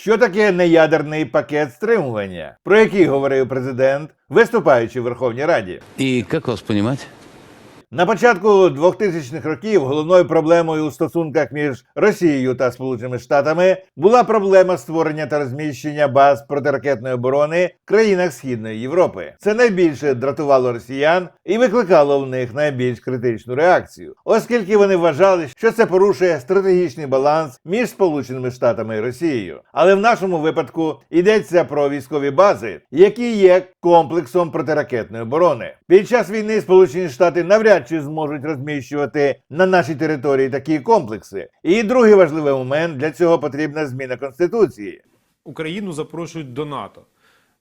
що таке неядерний пакет стримування, про який говорив президент, виступаючи в Верховній Раді. І як вас понимать? На початку 2000-х років головною проблемою у стосунках між Росією та Сполученими Штатами була проблема створення та розміщення баз протиракетної оборони в країнах Східної Європи. Це найбільше дратувало росіян і викликало в них найбільш критичну реакцію, оскільки вони вважали, що це порушує стратегічний баланс між Сполученими Штатами і Росією. Але в нашому випадку йдеться про військові бази, які є комплексом протиракетної оборони. Під час війни Сполучені Штати навряд чи зможуть розміщувати на нашій території такі комплекси. І другий важливий момент для цього потрібна зміна конституції. Україну запрошують до НАТО.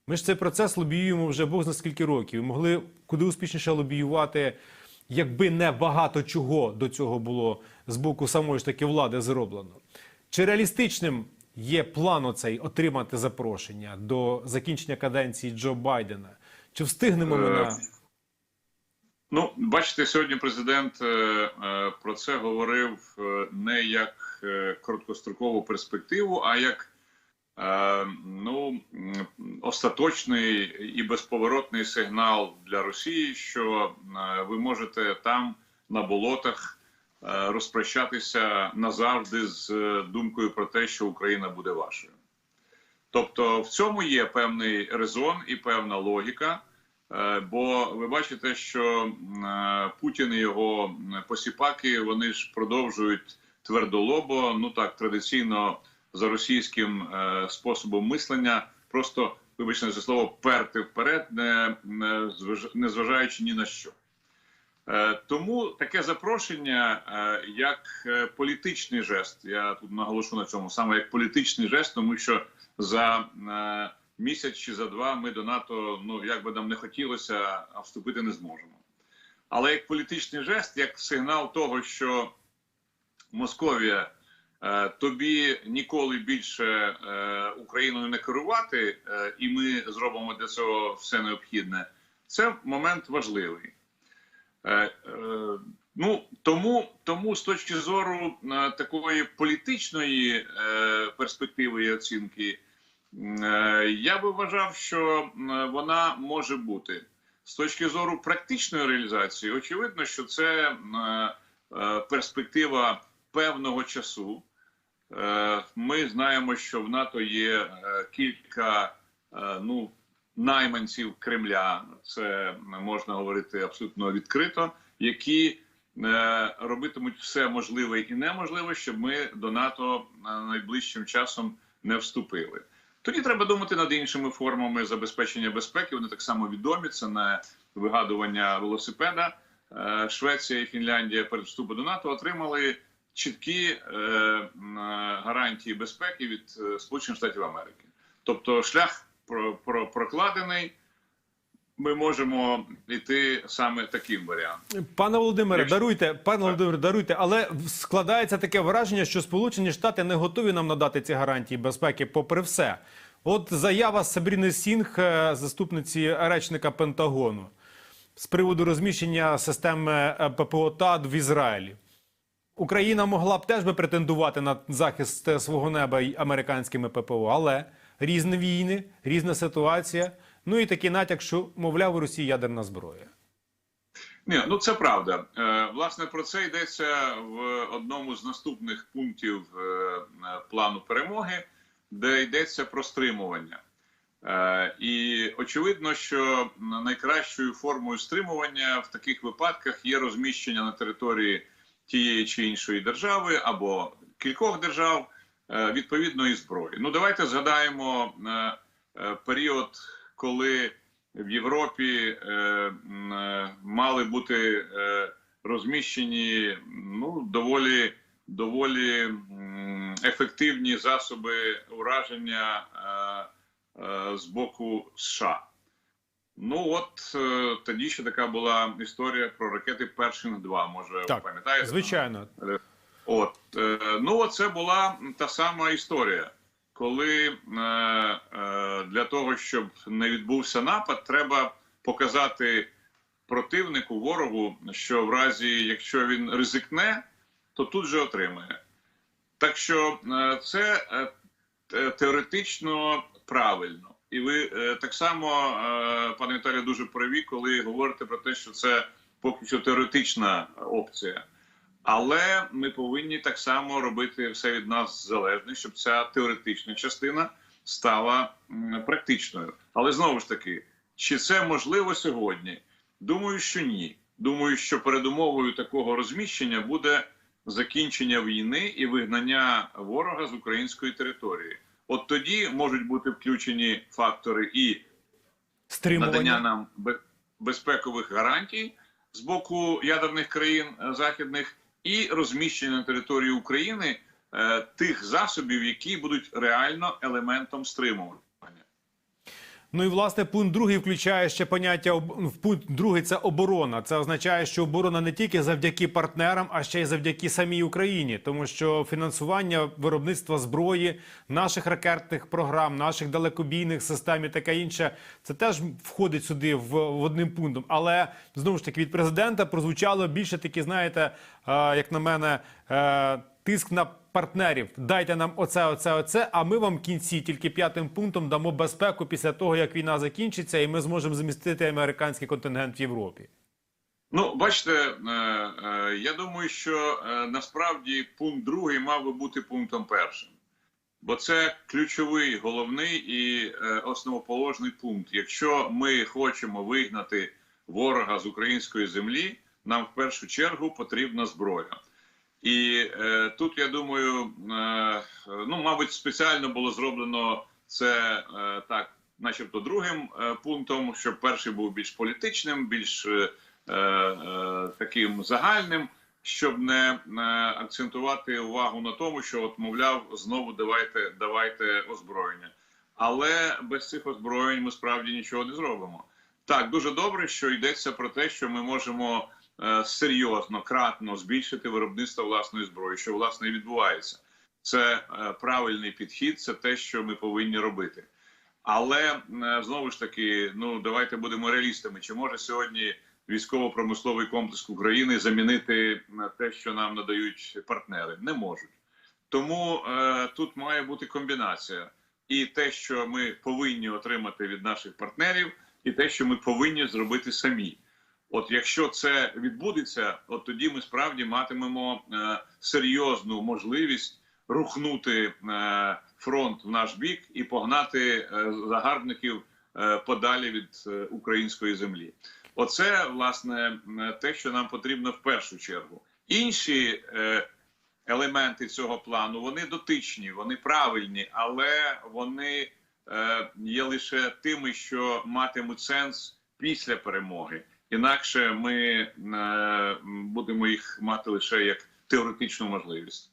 Ми ж цей процес лобіюємо вже Бог зна скільки років. Могли куди успішніше лобіювати, якби не багато чого до цього було з боку самої ж таки влади зроблено. Чи реалістичним є план оцей отримати запрошення до закінчення каденції Джо Байдена? Чи встигнемо ми на Ну, бачите, сьогодні президент е, е, про це говорив е, не як короткострокову перспективу, а як ну, остаточний і безповоротний сигнал для Росії, що ви можете там на болотах розпрощатися назавжди з думкою про те, що Україна буде вашою. Тобто в цьому є певний резон і певна логіка. Е, Бо ви бачите, що е, Путін і його посіпаки вони ж продовжують твердолобо, ну так традиційно за російським е, способом мислення, просто вибачте за слово перти вперед, не, не зваж- зважаючи ні на що. Тому таке запрошення як політичний жест. Я тут наголошу на цьому саме як політичний жест, тому що за місяць чи за два ми до НАТО, ну як би нам не хотілося, а вступити не зможемо. Але як політичний жест, як сигнал того, що Московія е, тобі ніколи більше е, Україною не керувати, е, і ми зробимо для цього все необхідне. Це момент важливий. Ну тому, тому з точки зору такої політичної перспективи і оцінки, я би вважав, що вона може бути. З точки зору практичної реалізації, очевидно, що це е, е, перспектива певного часу. Е, Ми знаємо, що в НАТО є е, кілька е, ну, найманців Кремля, це можна говорити абсолютно відкрито, які е, робитимуть все можливе і неможливе, щоб ми до НАТО е, найближчим часом не вступили. Тоді треба думати над іншими формами забезпечення безпеки. Вони так само відомі. Це не вигадування велосипеда. Е, Швеція і Фінляндія перед вступом до НАТО отримали чіткі е, е, гарантії безпеки від Сполучених Штатів Америки. Тобто, шлях про, про, прокладений. Ми можемо йти саме таким варіантом. Пане Володимире, Якщо- даруйте, пане Володимире, даруйте, але складається таке враження, що Сполучені Штати не готові нам надати ці гарантії безпеки, попри все. От заява Сабріни Сінг, е, заступниці речника Пентагону, з приводу розміщення системи е, ППО ТАД в Ізраїлі. Україна могла б теж би претендувати на захист е, свого неба американськими ППО, але різні війни, різна ситуація. Ну і такий натяк, що, мовляв, у Росії ядерна зброя. Ні, ну це правда. Е, власне, про це йдеться в одному з наступних пунктів е, плану перемоги, де йдеться про стримування. Е, і очевидно, що найкращою формою стримування в таких випадках є розміщення на території тієї чи іншої держави або кількох держав відповідної зброї. Ну, давайте згадаємо період, коли в Європі е, е, мали бути е, розміщені ну, доволі, доволі ефективні засоби ураження е, е, з боку США. Ну от е, тоді ще така була історія про ракети Першинг 2 може Так, пам'ятаєте? Звичайно, От е, ну це була та сама історія, коли е, е, для того, щоб не відбувся напад, треба показати противнику ворогу, що в разі, якщо він ризикне, то тут же отримає. Так що е, це теоретично правильно. І ви так само, пане Віталію, дуже праві, коли говорите про те, що це поки що теоретична опція. Але ми повинні так само робити все від нас залежне, щоб ця теоретична частина стала практичною. Але знову ж таки, чи це можливо сьогодні? Думаю, що ні. Думаю, що передумовою такого розміщення буде закінчення війни і вигнання ворога з української території. От тоді можуть бути включені фактори і надання нам безпекових гарантій з боку ядерних країн е, західних і розміщення на території України е, тих засобів, які будуть реально елементом стримування. Ну і власне пункт другий включає ще поняття об- в пункт другий це оборона. Це означає, що оборона не тільки завдяки партнерам, а ще й завдяки самій Україні, тому що фінансування виробництва зброї, наших ракетних програм, наших далекобійних систем і таке інше, це теж входить сюди в, в одним пунктом. Але знову ж таки від президента прозвучало більше такі, знаєте, е, як на мене, е, тиск на партнерів. Дайте нам оце, оце, оце. А ми вам в кінці тільки п'ятим пунктом дамо безпеку після того, як війна закінчиться, і ми зможемо змістити американський контингент в Європі. Ну, бачите, е, е, я думаю, що е, насправді пункт другий мав би бути пунктом першим, бо це ключовий, головний і основоположний пункт. Якщо ми хочемо вигнати ворога з української землі, нам в першу чергу потрібна зброя. І е, тут я думаю, е, ну мабуть, спеціально було зроблено це е, так, начебто, другим е, пунктом, щоб перший був більш політичним, більш е, е, таким загальним, щоб не е, акцентувати увагу на тому, що от мовляв, знову давайте, давайте озброєння. Але без цих озброєнь ми справді нічого не зробимо. Так, дуже добре, що йдеться про те, що ми можемо серйозно, кратно збільшити виробництво власної зброї, що власне і відбувається. Це е, правильний підхід, це те, що ми повинні робити. Але е, знову ж таки, ну давайте будемо реалістами. Чи може сьогодні військово-промисловий комплекс України замінити е, те, що нам надають партнери? Не можуть. Тому е, тут має бути комбінація і те, що ми повинні отримати від наших партнерів, і те, що ми повинні зробити самі. От якщо це відбудеться, от тоді ми справді матимемо е, серйозну можливість рухнути е, фронт в наш бік і погнати е, загарбників е, подалі від е, української землі. Оце власне е, те, що нам потрібно в першу чергу. Інші е, елементи цього плану вони дотичні, вони правильні, але вони е, є лише тими, що матимуть сенс після перемоги. Інакше ми е, будемо їх мати лише як теоретичну можливість.